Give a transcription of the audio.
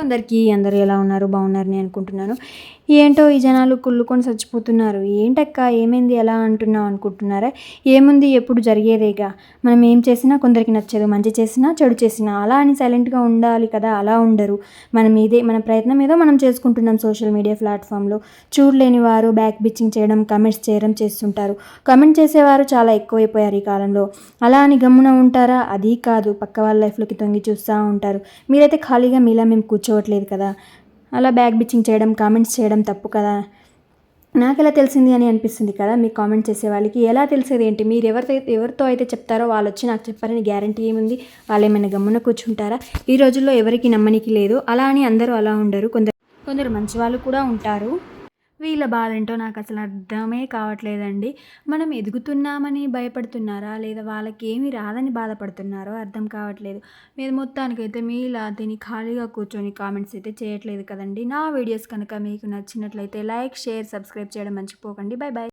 Hello అందరికీ అందరూ ఎలా ఉన్నారు బాగున్నారని అనుకుంటున్నాను. ఏంటో ఈ జనాలు కుళ్ళుకొని చచ్చిపోతున్నారు. ఏంటక్క ఏమైంది ఎలా అంటున్నావు అనుకుంటున్నారా? ఏముంది ఎప్పుడు జరిగేదేగా? మనం ఏం చేసినా కొందరికి నచ్చదు మంచి చేసినా చెడు చేసినా. అలా అని సైలెంట్గా ఉండాలి కదా అలా ఉండరు. మనం ఇదే మన ప్రయత్నం ఏదో మనం చేసుకుంటున్నాం సోషల్ మీడియా ప్లాట్ఫామ్లో చూడలేని వారు బ్యాక్ బిచ్చింగ్ చేయడం కమెంట్స్ చేయడం చేస్తుంటారు. కమెంట్ చేసేవారు చాలా ఎక్కువైపోయారు ఈ కాలంలో. అలా అని గమ్మున ఉంటారా? అది కాదు. పక్క వాళ్ళ లైఫ్లోకి తొంగి చూస్తూ ఉంటారు. మీరైతే ఖాళీగా మీలా మేము కూర్చోవట్లేదు కదా. అలా బ్యాగ్ బిచ్చింగ్ చేయడం కామెంట్స్ చేయడం తప్పు కదా. నాకు ఎలా తెలిసింది అని అనిపిస్తుంది కదా మీ కామెంట్ చేసే వాళ్ళకి. ఎలా తెలిసేది ఏంటి? మీరు ఎవరితో ఎవరితో అయితే చెప్తారో వాళ్ళు వచ్చి నాకు చెప్పారని గ్యారంటీ ఏముంది? వాళ్ళు ఏమైనా గమ్మున కూర్చుంటారా? ఈ రోజుల్లో ఎవరికి నమ్మనికి లేదు. అలా అని అందరూ అలా ఉండరు. కొందరు కొందరు మంచి వాళ్ళు కూడా ఉంటారు. వీళ్ళ బాధ ఏంటో నాకు అసలు అర్థమే కావట్లేదండి. మనం ఎదుగుతున్నామని భయపడుతున్నారా? లేదా వాళ్ళకి ఏమీ రాదని బాధపడుతున్నారో అర్థం కావట్లేదు. మీరు మొత్తానికైతే మీ ఇలా దీన్ని ఖాళీగా కూర్చొని కామెంట్స్ అయితే చేయట్లేదు కదండి. నా వీడియోస్ కనుక మీకు నచ్చినట్లయితే లైక్ షేర్ సబ్స్క్రైబ్ చేయడం మర్చిపోకండి. Bye bye